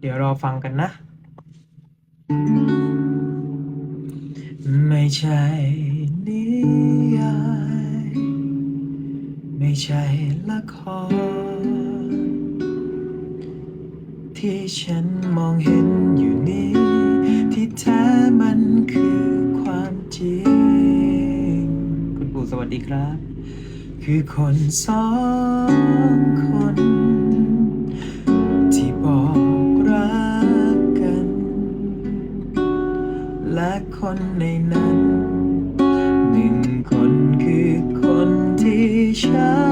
เดี๋ยวรอฟังกันนะ ไม่ใช่นิยายไม่ใช่ละคร ที่ฉันมองเห็นอยู่นี้ ที่แท้มันคือความจริง คุณปู่สวัสดีครับ คือคนสองคน และคนในนั้น หนึ่งคนคือคนที่ฉัน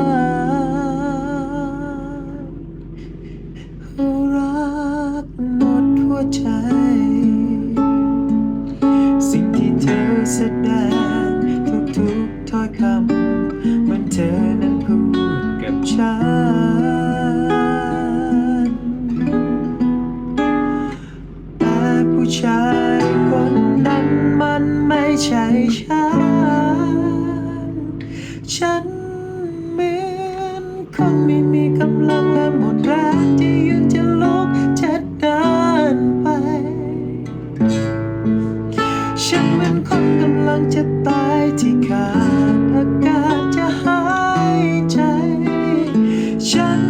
ฉัน ฉันเหมือนคนไม่มีกำลังและหมดแรงที่ยืนจะลุกจะเดินไป ฉันเหมือนคนกำลังจะตายที่ขาดอากาศจะหายใจ ฉัน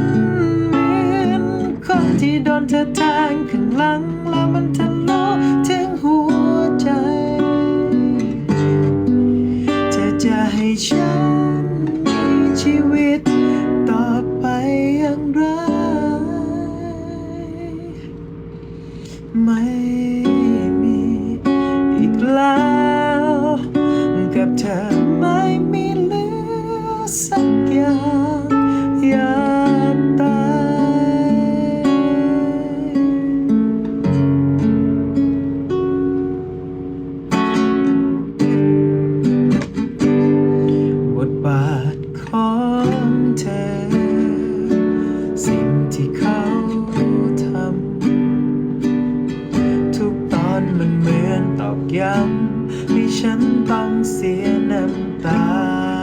เหมือนคนที่โดนเธอแทงข้างหลังแล้วมันทะ ไม่มีอีกแล้วกับเธอไม่มีเหลือสักอย่าง ให้ฉันต้องเสียน้ำตา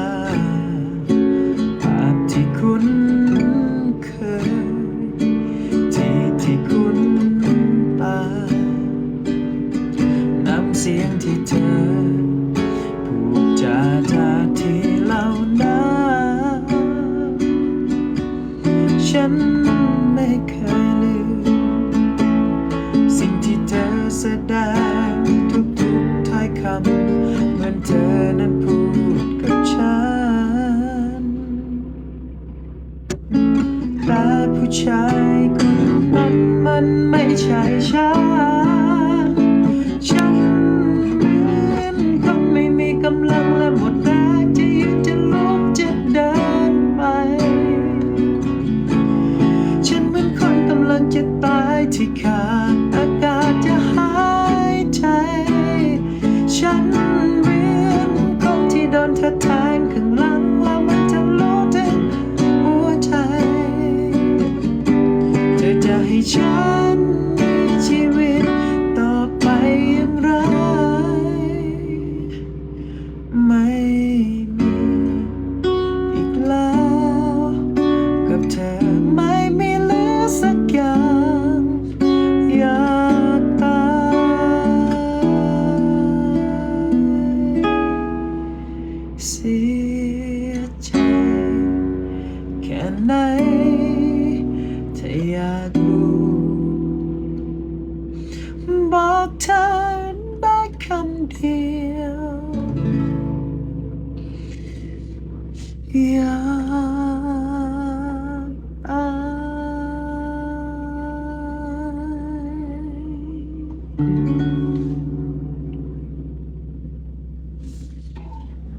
ชายคนนั้นมันไม่ใช่ฉัน ธ อยากรู้บอกเธอได้คำเดียวอยากตาย